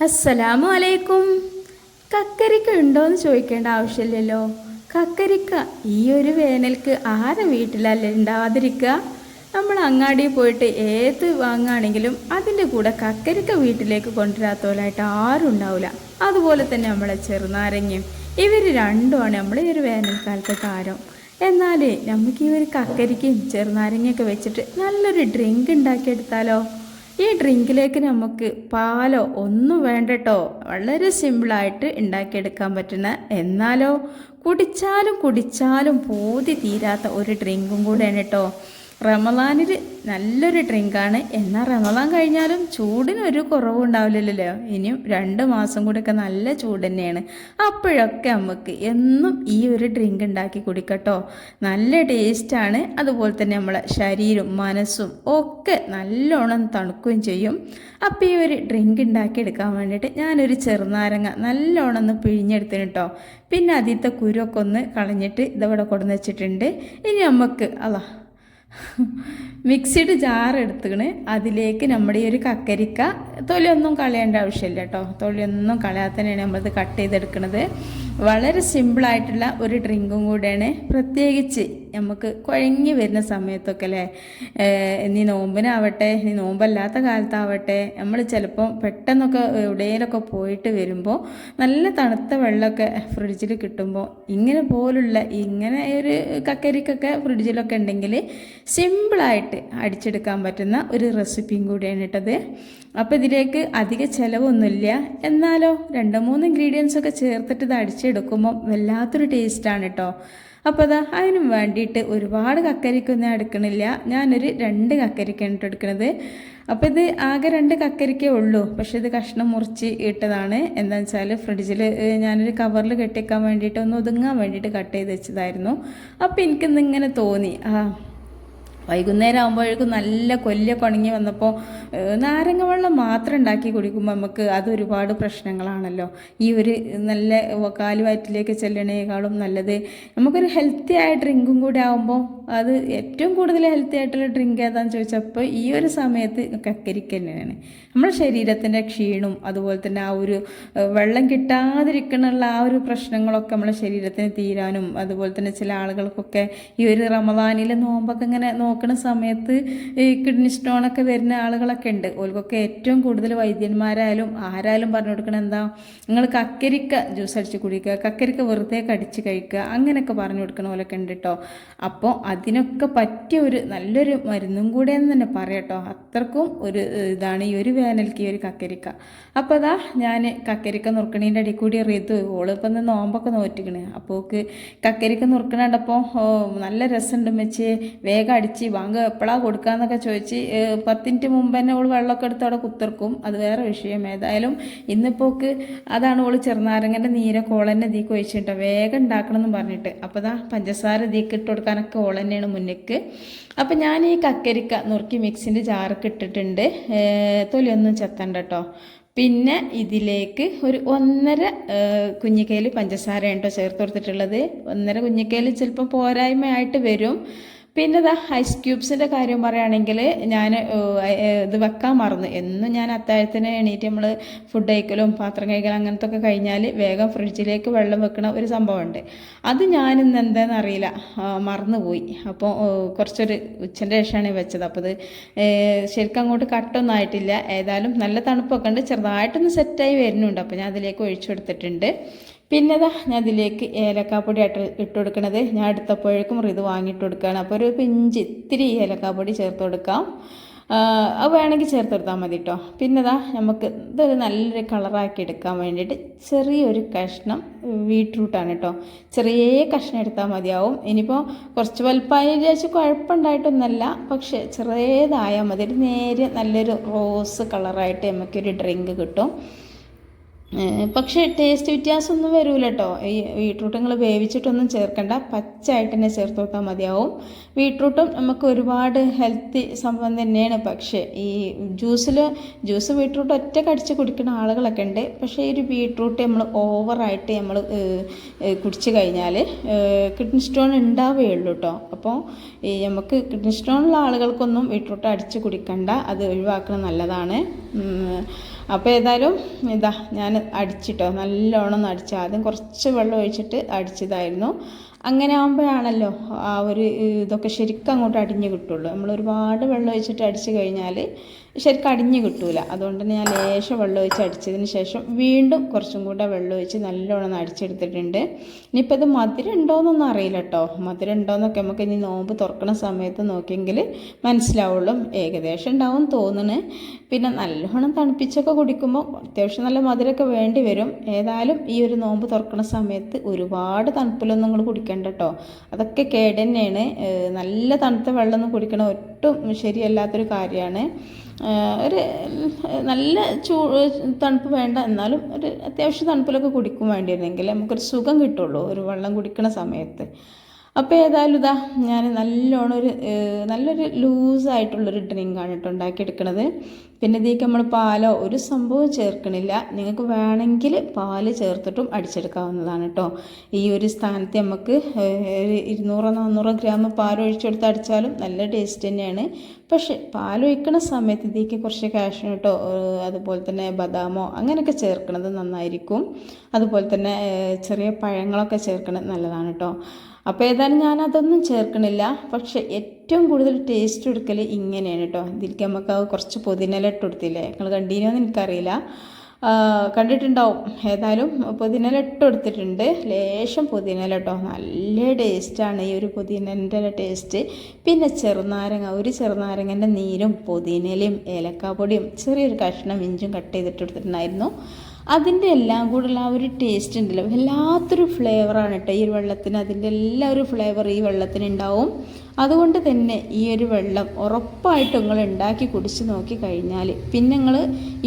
അസ്സലാമു അലൈക്കും. കക്കരിക്ക ഉണ്ടോയെന്ന് ചോദിക്കേണ്ട ആവശ്യമില്ലല്ലോ. കക്കരിക്ക ഈ ഒരു വേനൽക്ക് ആരെ വീട്ടിലല്ലേ ഉണ്ടാവാതിരിക്കുക നമ്മൾ അങ്ങാടിയിൽ പോയിട്ട് ഏത് വാങ്ങുകയാണെങ്കിലും അതിന്റെ കൂടെ കക്കരിക്ക വീട്ടിലേക്ക് കൊണ്ടുവരാത്തോലായിട്ട് ആരും ഉണ്ടാവില്ല അതുപോലെ തന്നെ നമ്മളെ ചെറുനാരങ്ങയും ഇവർ രണ്ടുമാണ് നമ്മൾ ഈ ഒരു വേനൽക്കാലത്തെ താരം എന്നാൽ നമുക്ക് ഈ ഒരു കക്കരിക്കയും ചെറുനാരങ്ങയൊക്കെ വെച്ചിട്ട് നല്ലൊരു ഡ്രിങ്ക് ഉണ്ടാക്കിയെടുത്താലോ? ഈ ഡ്രിങ്കിലേക്ക് നമുക്ക് പാലോ ഒന്നും വേണ്ട കേട്ടോ വളരെ സിമ്പിളായിട്ട് ഉണ്ടാക്കിയെടുക്കാൻ പറ്റുന്ന എന്നാലോ കുടിച്ചാലും കുടിച്ചാലും പൂതി തീരാത്ത ഒരു ഡ്രിങ്കും കൂടെയാണ് കേട്ടോ റമദാനിൽ നല്ലൊരു ഡ്രിങ്കാണ്. എന്നാൽ റമലാൻ കഴിഞ്ഞാലും ചൂടിനൊരു കുറവും ഉണ്ടാവില്ലല്ലോ. ഇനിയും രണ്ട് മാസം കൂടെയൊക്കെ നല്ല ചൂട് തന്നെയാണ്. അപ്പോഴൊക്കെ നമുക്ക് എന്നും ഈ ഒരു ഡ്രിങ്ക് ഉണ്ടാക്കി കുടിക്കട്ടോ. നല്ല ടേസ്റ്റാണ് അതുപോലെ തന്നെ നമ്മളെ ശരീരവും മനസ്സും ഒക്കെ നല്ലോണം തണുക്കുകയും ചെയ്യും. അപ്പോൾ ഈ ഒരു ഡ്രിങ്ക് ഉണ്ടാക്കിയെടുക്കാൻ വേണ്ടിയിട്ട് ഞാനൊരു ചെറുനാരങ്ങ നല്ലോണം ഒന്ന് പിഴിഞ്ഞെടുത്തിന് കേട്ടോ പിന്നെ അതിൽത്തെ കുരുവൊക്കെ ഒന്ന് കളഞ്ഞിട്ട് ഇതവിടെ കൊണ്ടുവന്ന് വെച്ചിട്ടുണ്ട്. ഇനി നമുക്ക് അതാ മിക്സിഡ് ജാർ എടുത്തുകണ് അതിലേക്ക് നമ്മുടെ ഈ ഒരു കക്കരിക്ക തൊലിയൊന്നും കളയേണ്ട ആവശ്യമില്ല കേട്ടോ തൊലിയൊന്നും കളയാതെ തന്നെയാണ് നമ്മളിത് കട്ട് ചെയ്തെടുക്കുന്നത് വളരെ സിമ്പിളായിട്ടുള്ള ഒരു ഡ്രിങ്കും കൂടെയാണ് പ്രത്യേകിച്ച് നമുക്ക് കുഴങ്ങി വരുന്ന സമയത്തൊക്കെ അല്ലേ? ഇനി നോമ്പിനാവട്ടെ ഇനി നോമ്പല്ലാത്ത കാലത്താവട്ടെ നമ്മൾ ചിലപ്പോൾ പെട്ടെന്നൊക്കെ എവിടെയെങ്കിലൊക്കെ പോയിട്ട് വരുമ്പോൾ നല്ല തണുത്ത വെള്ളമൊക്കെ ഫ്രിഡ്ജിൽ കിട്ടുമ്പോൾ ഇങ്ങനെ പോലുള്ള ഇങ്ങനെ ഒരു കക്കരിക്കൊക്കെ ഫ്രിഡ്ജിലൊക്കെ ഉണ്ടെങ്കിൽ സിമ്പിളായിട്ട് അടിച്ചെടുക്കാൻ പറ്റുന്ന ഒരു റെസിപ്പിയും കൂടിയാണ് ഇട്ടത് അപ്പോൾ ഇതിലേക്ക് അധിക ചിലവൊന്നുമില്ല. എന്നാലോ രണ്ട് മൂന്ന് ഇൻഗ്രീഡിയൻസ് ഒക്കെ ചേർത്തിട്ട് ഇത് അടിച്ചെടുക്കുമ്പോൾ വല്ലാത്തൊരു ടേസ്റ്റാണ് കേട്ടോ. അപ്പോൾ അതാ അതിനും വേണ്ടിയിട്ട് ഒരുപാട് കക്കരിക്കൊന്നും എടുക്കണില്ല. ഞാനൊരു രണ്ട് കക്കരിക്കാണ് എടുക്കുന്നത് അപ്പോൾ ഇത് ആകെ രണ്ട് കക്കരിക്കേ ഉള്ളൂ. പക്ഷെ ഇത് കഷ്ണം മുറിച്ച് ഇട്ടതാണ്. എന്താണെന്ന് വെച്ചാൽ ഫ്രിഡ്ജിൽ ഞാനൊരു കവറിൽ കെട്ടിക്കാൻ വേണ്ടിയിട്ട് ഒന്ന് ഒതുങ്ങാൻ വേണ്ടിയിട്ട് കട്ട് ചെയ്ത് വെച്ചതായിരുന്നു. അപ്പോൾ എനിക്കിന്നിങ്ങനെ തോന്നി. ആ വൈകുന്നേരം ആകുമ്പോഴേക്കും നല്ല കൊല്ലൊക്കെ ഉണങ്ങി വന്നപ്പോൾ നാരങ്ങ വെള്ളം മാത്രം ഉണ്ടാക്കി കുടിക്കുമ്പോൾ നമുക്ക് അതൊരുപാട് പ്രശ്നങ്ങളാണല്ലോ. ഈ ഒരു നല്ല കാലുവയറ്റിലേക്ക് ചെല്ലണേക്കാളും നല്ലത്. നമുക്കൊരു ഹെൽത്തി ആയ ഡ്രിങ്കും കൂടി ആകുമ്പോൾ അത് ഏറ്റവും കൂടുതൽ ഹെൽത്തി ആയിട്ടുള്ള ഡ്രിങ്ക് ഏതാണെന്ന് ചോദിച്ചപ്പോൾ ഈ ഒരു സമയത്ത് കക്കരിക്ക തന്നെയാണ്. നമ്മുടെ ശരീരത്തിന്റെ ക്ഷീണും അതുപോലെ തന്നെ ആ ഒരു വെള്ളം കിട്ടാതിരിക്കണുള്ള ആ ഒരു പ്രശ്നങ്ങളൊക്കെ നമ്മുടെ ശരീരത്തിന് തീരാനും അതുപോലെ തന്നെ ചില ആളുകൾക്കൊക്കെ ഈ ഒരു റമദാനിലെ നോമ്പൊക്കെ ഇങ്ങനെ നോക്കുന്ന സമയത്ത് ഈ കിഡ്നി സ്റ്റോണൊക്കെ വരുന്ന ആളുകളൊക്കെ ഉണ്ട്. ഓൽക്കൊക്കെ ഏറ്റവും കൂടുതൽ വൈദ്യന്മാരായാലും ആരായാലും പറഞ്ഞു കൊടുക്കണം എന്താ? നിങ്ങൾ കക്കരിക്ക ജ്യൂസ് അടിച്ച് കുടിക്കുക കക്കരിക്ക വെറുതെ കടിച്ച് കഴിക്കുക അങ്ങനെയൊക്കെ പറഞ്ഞു കൊടുക്കണ പോലൊക്കെ ഉണ്ട് കേട്ടോ അപ്പോൾ അതിനൊക്കെ പറ്റിയ ഒരു നല്ലൊരു മരുന്നും കൂടെ എന്ന് തന്നെ പറയട്ടോ അത്രക്കും ഒരു ഇതാണ് ഈ ഒരു വേനൽക്ക് ഈ ഒരു കക്കരിക്ക. അപ്പോൾ അതാ ഞാൻ കക്കരിക്ക നുറുക്കണീന്റെ അടി കൂടി അറിയത്തു ഓളിപ്പം നോമ്പൊക്കെ നോറ്റിക്കണ്. അപ്പോൾ കക്കരിക്ക നുറുക്കണപ്പോൾ നല്ല രസമുണ്ട് വെച്ച് വേഗം അടിച്ച് വാങ്ങ. എപ്പോഴാണ് കൊടുക്കാന്നൊക്കെ ചോദിച്ച് പത്ത് മിനിറ്റ് മുമ്പ് തന്നെ ഓൾ വെള്ളമൊക്കെ എടുത്ത് അവിടെ കുത്തിർക്കും. അത് വേറെ വിഷയം. ഏതായാലും ഇന്നിപ്പോൾക്ക് അതാണ് ഓൾ ചെറുനാരങ്ങന്റെ നീരൊക്കെ കോളന്നെ ഇതിക്ക് ഒഴിച്ചിട്ടോ വേഗം ഉണ്ടാക്കണം എന്ന് പറഞ്ഞിട്ട്. അപ്പോൾ അതാ പഞ്ചസാര ഇതിക്ക് ഇട്ട് കൊടുക്കാനൊക്കെ ഓൾ തന്നെയാണ് മുന്നേക്ക്. അപ്പം ഞാൻ ഈ കക്കരിക്ക നുറുക്കി മിക്സിന്റെ ജാറൊക്കെ ഇട്ടിട്ടുണ്ട്. തൊലിയൊന്നും ചെത്തണ്ട കേട്ടോ പിന്നെ ഇതിലേക്ക് ഒരു ഒന്നര കുഞ്ഞിക്കയിൽ പഞ്ചസാര കേട്ടോ ചേർത്ത് കൊടുത്തിട്ടുള്ളത്. ഒന്നര കുഞ്ഞിക്കയിൽ ചിലപ്പോൾ പോരായ്മയായിട്ട് വരും. പിന്നെ ഇതാ ഐസ് ക്യൂബ്സിന്റെ കാര്യം പറയുകയാണെങ്കിൽ ഞാൻ ഇത് വെക്കാൻ മറന്നു. എന്നും ഞാൻ അത്താഴത്തിന് എണീറ്റ് നമ്മൾ ഫുഡ് കഴിക്കലും പാത്രം കഴിക്കലും അങ്ങനത്തെ ഒക്കെ കഴിഞ്ഞാൽ വേഗം ഫ്രിഡ്ജിലേക്ക് വെള്ളം വെക്കണ ഒരു സംഭവമുണ്ട്. അത് ഞാൻ ഇന്ന് എന്താണെന്ന് അറിയില്ല മറന്നുപോയി. അപ്പോൾ കുറച്ചൊരു ഉച്ചന്റെ ശേഷമാണ് വെച്ചത്. അപ്പോൾ ഇത് ശരിക്കും അങ്ങോട്ട് കട്ടൊന്നും ആയിട്ടില്ല. ഏതായാലും നല്ല തണുപ്പൊക്കെ ഉണ്ട്. ചെറുതായിട്ടൊന്ന് സെറ്റായി വരുന്നുണ്ട്. അപ്പോൾ ഞാൻ അതിലേക്ക് ഒഴിച്ചു കൊടുത്തിട്ടുണ്ട്. പിന്നെ ഇതാ ഞാൻ ഇതിലേക്ക് ഏലക്കാപ്പൊടി ഇട്ട് ഇട്ട് കൊടുക്കണത്. ഞാൻ എടുത്തപ്പോഴേക്കും ഇത് വാങ്ങിയിട്ട് കൊടുക്കുകയാണ് അപ്പോൾ ഒരു പിഞ്ച് ഇത്തിരി ഏലക്കാപ്പൊടി ചേർത്ത് കൊടുക്കാം. അത് വേണമെങ്കിൽ ചേർത്ത് കൊടുത്താൽ മതി കേട്ടോ പിന്നെ ഇതാ നമുക്ക് ഇതൊരു നല്ലൊരു കളറാക്കി എടുക്കാൻ വേണ്ടിയിട്ട് ചെറിയൊരു കഷ്ണം ബീട്രൂട്ടാണ് കേട്ടോ ചെറിയ കഷ്ണം എടുത്താൽ മതിയാവും. ഇനിയിപ്പോൾ കുറച്ച് വലുപ്പമായി വിചാരിച്ച് കുഴപ്പമുണ്ടായിട്ടൊന്നല്ല പക്ഷേ ചെറിയതായാൽ മതി. ഒരു നേരെ നല്ലൊരു റോസ് കളറായിട്ട് നമുക്കൊരു ഡ്രിങ്ക് കിട്ടും. പക്ഷേ ടേസ്റ്റ് വ്യത്യാസമൊന്നും വരില്ല കേട്ടോ ഈ ബീട്രൂട്ട് നിങ്ങൾ വേവിച്ചിട്ടൊന്നും ചേർക്കണ്ട. പച്ചയായിട്ട് തന്നെ ചേർത്ത് കൊടുത്താൽ മതിയാവും ബീട്രൂട്ടും നമുക്ക് ഒരുപാട് ഹെൽത്തി സംഭവം തന്നെയാണ്. പക്ഷേ ഈ ജ്യൂസിൽ ജ്യൂസ് ബീട്രൂട്ട് ഒറ്റ കടിച്ച് കുടിക്കുന്ന ആളുകളൊക്കെ ഉണ്ട്. പക്ഷേ ഈ ഒരു ബീട്രൂട്ട് നമ്മൾ ഓവറായിട്ട് നമ്മൾ കുടിച്ച് കഴിഞ്ഞാൽ കിഡ്നി സ്റ്റോൺ ഉണ്ടാവുകയുള്ളൂ കേട്ടോ അപ്പോൾ ഈ നമുക്ക് കിഡ്നി സ്റ്റോണുള്ള ആളുകൾക്കൊന്നും ബീട്രൂട്ട് അടിച്ച് കുടിക്കണ്ട. അത് ഒഴിവാക്കണം നല്ലതാണ്. അപ്പോൾ ഏതായാലും ഇതാ ഞാൻ അടിച്ചിട്ടോ നല്ലോണം അടിച്ചു. ആദ്യം കുറച്ച് വെള്ളം ഒഴിച്ചിട്ട് അടിച്ചതായിരുന്നു. അങ്ങനെ ആകുമ്പോഴാണല്ലോ ആ ഒരു ഇതൊക്കെ ശരിക്കും അങ്ങോട്ട് അടിഞ്ഞ് കിട്ടുള്ളൂ. നമ്മൾ ഒരുപാട് വെള്ളം ഒഴിച്ചിട്ട് അടിച്ച് കഴിഞ്ഞാൽ ശരിക്കും അടിഞ്ഞ് കിട്ടൂല. അതുകൊണ്ട് തന്നെ ഞാൻ ലേശം വെള്ളം ഒഴിച്ച് അടിച്ചതിന് ശേഷം വീണ്ടും കുറച്ചും കൂടെ വെള്ളം ഒഴിച്ച് നല്ലോണം അടിച്ചെടുത്തിട്ടുണ്ട്. ഇനിയിപ്പോൾ ഇത് മധുരം ഉണ്ടോയെന്നൊന്നും അറിയില്ല കേട്ടോ മധുരം ഉണ്ടോയെന്നൊക്കെ നമുക്ക് ഇനി നോമ്പ് തുറക്കുന്ന സമയത്ത് നോക്കിയെങ്കിൽ മനസ്സിലാവുള്ളൂ. ഏകദേശം ഉണ്ടാവും തോന്നുന്നു പിന്നെ നല്ലോണം തണുപ്പിച്ചൊക്കെ കുടിക്കുമ്പോൾ അത്യാവശ്യം നല്ല മധുരമൊക്കെ വേണ്ടി വരും. ഏതായാലും ഈ ഒരു നോമ്പ് തുറക്കുന്ന സമയത്ത് ഒരുപാട് തണുപ്പിലൊന്നും നിങ്ങൾ കുടിക്കണ്ട കേട്ടോ അതൊക്കെ കേട് തന്നെയാണ് നല്ല തണുത്ത വെള്ളമൊന്നും കുടിക്കണം ഒട്ടും ശരിയല്ലാത്തൊരു കാര്യമാണ്. ഒരു നല്ല ചൂ തണുപ്പ് വേണ്ട. എന്നാലും ഒരു അത്യാവശ്യം തണുപ്പിലൊക്കെ കുടിക്കും വേണ്ടിയിരുന്നെങ്കിൽ നമുക്കൊരു സുഖം കിട്ടുള്ളൂ ഒരു വെള്ളം കുടിക്കുന്ന സമയത്ത്. അപ്പോൾ ഏതായാലും ഇതാ ഞാൻ നല്ലോണം ഒരു നല്ലൊരു ലൂസായിട്ടുള്ളൊരു ഡ്രിങ്കാണ് കേട്ടോ ഉണ്ടാക്കിയെടുക്കണത്. പിന്നെ ഇതിലേക്ക് നമ്മൾ പാലോ ഒരു സംഭവം ചേർക്കണില്ല. നിങ്ങൾക്ക് വേണമെങ്കിൽ പാൽ ചേർത്തിട്ടും അടിച്ചെടുക്കാവുന്നതാണ് കേട്ടോ ഈ ഒരു സ്ഥാനത്ത് നമുക്ക് ഒരു ഇരുന്നൂറോ നാന്നൂറോ ഗ്രാം പാൽ ഒഴിച്ചെടുത്ത് അടിച്ചാലും നല്ല ടേസ്റ്റ് തന്നെയാണ്. പക്ഷെ പാലൊഴിക്കണ സമയത്ത് ഇതിലേക്ക് കുറച്ച് കാഷ്യൂ കേട്ടോ അതുപോലെ തന്നെ ബദാമോ അങ്ങനെയൊക്കെ ചേർക്കുന്നത് നന്നായിരിക്കും. അതുപോലെ തന്നെ ചെറിയ പഴങ്ങളൊക്കെ ചേർക്കണത് നല്ലതാണ് കേട്ടോ അപ്പോൾ ഏതായാലും ഞാൻ അതൊന്നും ചേർക്കണില്ല. പക്ഷേ ഏറ്റവും കൂടുതൽ ടേസ്റ്റ് കൊടുക്കൽ ഇങ്ങനെയാണ് കേട്ടോ ഇതിലേക്ക് നമുക്ക് കുറച്ച് പുതിനല ഇട്ട് കൊടുത്തില്ലേ? നിങ്ങൾ കണ്ടീനോന്ന് എനിക്കറിയില്ല. കണ്ടിട്ടുണ്ടാവും. ഏതായാലും പുതിനല ഇട്ട് കൊടുത്തിട്ടുണ്ട്. ലേശം പുതിനല കേട്ടോ നല്ല ടേസ്റ്റാണ് ഈ ഒരു പുതിനന്റെ ടേസ്റ്റ് പിന്നെ ചെറുനാരങ്ങ ഒരു ചെറുനാരങ്ങന്റെ നീരും പുതിനലയും ഏലക്കാപ്പൊടിയും ചെറിയൊരു കഷ്ണം ഇഞ്ചും കട്ട് ചെയ്തിട്ട് എടുത്തിട്ടുണ്ടായിരുന്നു അതിന്റെ എല്ലാം കൂടെയുള്ള ആ ഒരു ടേസ്റ്റ് ഉണ്ടല്ലോ. വല്ലാത്തൊരു ഫ്ലേവറാണ് കേട്ടോ ഈ ഒരു വെള്ളത്തിന്. അതിന്റെ എല്ലാ ഒരു ഫ്ലേവർ ഈ വെള്ളത്തിന് ഉണ്ടാവും അതുകൊണ്ട് തന്നെ ഈ ഒരു വെള്ളം ഉറപ്പായിട്ട് നിങ്ങൾ ഉണ്ടാക്കി കുടിച്ച് നോക്കി കഴിഞ്ഞാൽ പിന്നെ നിങ്ങൾ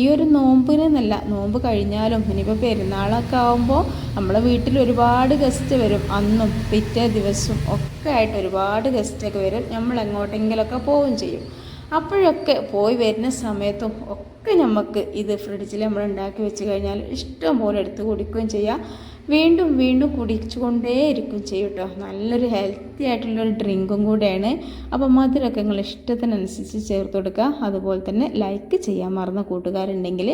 ഈ ഒരു നോമ്പിനെന്നല്ല നോമ്പ് കഴിഞ്ഞാലും ഇനിയിപ്പോൾ പെരുന്നാളൊക്കെ ആകുമ്പോൾ നമ്മളെ വീട്ടിൽ ഒരുപാട് ഗസ്റ്റ് വരും. അന്നും പിറ്റേ ദിവസവും ഒക്കെ ആയിട്ട് ഒരുപാട് ഗസ്റ്റൊക്കെ വരും. നമ്മൾ എങ്ങോട്ടെങ്കിലൊക്കെ പോവുകയും ചെയ്യും. അപ്പോഴൊക്കെ പോയി വരുന്ന സമയത്തും ഒക്കെ നമുക്ക് ഇത് ഫ്രിഡ്ജിൽ നമ്മൾ ഉണ്ടാക്കി വെച്ച് കഴിഞ്ഞാൽ ഇഷ്ടം പോലെ എടുത്ത് കുടിക്കുകയും ചെയ്യാം. വീണ്ടും വീണ്ടും കുടിച്ചുകൊണ്ടേയിരിക്കും ചെയ്യും കേട്ടോ നല്ലൊരു ഹെൽത്തി ആയിട്ടുള്ളൊരു ഡ്രിങ്കും കൂടെയാണ്. അപ്പോൾ മധുരമൊക്കെ നിങ്ങൾ ഇഷ്ടത്തിനനുസരിച്ച് ചേർത്ത് കൊടുക്കുക. അതുപോലെ തന്നെ ലൈക്ക് ചെയ്യാൻ മറന്ന കൂട്ടുകാരുണ്ടെങ്കിൽ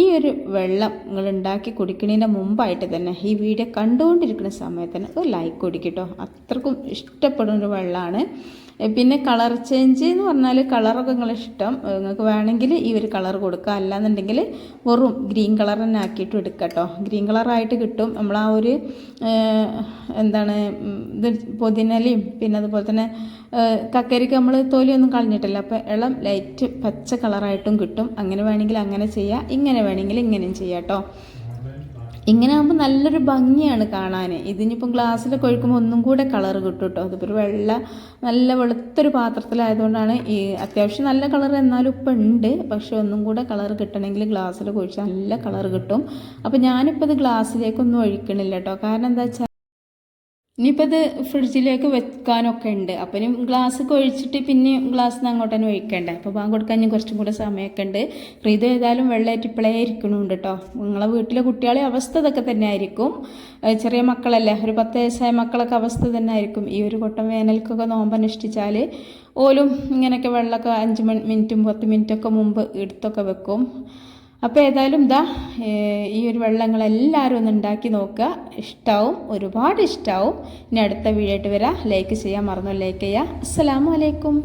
ഈ ഒരു വെള്ളം നിങ്ങൾ ഉണ്ടാക്കി കുടിക്കുന്നതിന് മുമ്പായിട്ട് തന്നെ ഈ വീഡിയോ കണ്ടുകൊണ്ടിരിക്കുന്ന സമയത്ത് തന്നെ ഒരു ലൈക്ക് കുടിക്കട്ടോ. അത്രക്കും ഇഷ്ടപ്പെടുന്ന ഒരു വെള്ളമാണ് പിന്നെ കളർ ചേഞ്ച് എന്ന് പറഞ്ഞാൽ കളറൊക്കെ നിങ്ങൾ ഇഷ്ടം. നിങ്ങൾക്ക് വേണമെങ്കിൽ ഈ ഒരു കളർ കൊടുക്കുക. അല്ലാന്നുണ്ടെങ്കിൽ വെറും ഗ്രീൻ കളർ തന്നെ ആക്കിയിട്ട് എടുക്കാം കേട്ടോ ഗ്രീൻ കളറായിട്ട് കിട്ടും. നമ്മൾ ആ ഒരു എന്താണ് ഇത് പുതിനലയും പിന്നെ അതുപോലെ തന്നെ കക്കരിക്ക് നമ്മൾ തോലിയൊന്നും കളഞ്ഞിട്ടില്ല. അപ്പോൾ ഇളം ലൈറ്റ് പച്ച കളറായിട്ടും കിട്ടും. അങ്ങനെ വേണമെങ്കിൽ അങ്ങനെ ചെയ്യാം. ഇങ്ങനെ വേണമെങ്കിൽ ഇങ്ങനെയും ചെയ്യാം കേട്ടോ ഇങ്ങനെ ആകുമ്പോൾ നല്ലൊരു ഭംഗിയാണ് കാണാൻ ഇതിനിപ്പം ഗ്ലാസ്സിലൊക്കെ ഒഴിക്കുമ്പോൾ ഒന്നും കൂടെ കളർ കിട്ടും കേട്ടോ അതിപ്പോൾ ഒരു വെള്ള നല്ല വെളുത്തൊരു പാത്രത്തിലായതുകൊണ്ടാണ് ഈ അത്യാവശ്യം നല്ല കളർ എന്നാലും ഇപ്പം ഉണ്ട്. പക്ഷേ ഒന്നും കൂടെ കളർ കിട്ടണമെങ്കിൽ ഗ്ലാസ്സിൽ ഒഴിച്ചാൽ നല്ല കളർ കിട്ടും. അപ്പോൾ ഞാനിപ്പോൾ ഇത് ഗ്ലാസ്സിലേക്കൊന്നും ഒഴിക്കണില്ല കേട്ടോ കാരണം എന്താ വെച്ചാൽ ഇനിയിപ്പോൾ ഇത് ഫ്രിഡ്ജിലേക്ക് വെക്കാനൊക്കെ ഉണ്ട് അപ്പം ഇനി ഗ്ലാസ് ഒഴിച്ചിട്ട് പിന്നെ ഗ്ലാസ് അങ്ങോട്ട് തന്നെ ഒഴിക്കണ്ടേ? അപ്പോൾ ബാങ്ക് കൊടുക്കാൻ ഞാൻ കുറച്ചും കൂടെ സമയമൊക്കെ ഉണ്ട്. ഇത് ഏതായാലും വെള്ളമായിട്ട് ഇപ്പോഴേ ഇരിക്കണുണ്ട് കേട്ടോ നിങ്ങളെ വീട്ടിലെ കുട്ടികളെ അവസ്ഥ ഇതൊക്കെ തന്നെ ആയിരിക്കും ചെറിയ മക്കളല്ലേ? ഒരു പത്ത് വയസ്സായ മക്കളൊക്കെ അവസ്ഥ തന്നെ ആയിരിക്കും ഈ ഒരു കൊട്ടം വേനൽക്കൊക്കെ നോമ്പനുഷ്ഠിച്ചാൽ ഓലും ഇങ്ങനെയൊക്കെ വെള്ളമൊക്കെ അഞ്ച് മിനിറ്റും പത്ത് മിനിറ്റൊക്കെ മുമ്പ് എടുത്തൊക്കെ വെക്കും. അപ്പോൾ ഏതായാലും ഇതാ ഈ ഒരു വെള്ളങ്ങളെല്ലാവരും ഒന്ന് ഉണ്ടാക്കി നോക്കുക. ഇഷ്ടമാവും ഒരുപാട് ഇഷ്ടമാവും ഇനി അടുത്ത വീഡിയോ ആയിട്ട് വരാം. ലൈക്ക് ചെയ്യാൻ മറന്നു ലൈക്ക് ചെയ്യുക അസ്സലാമു അലൈക്കും.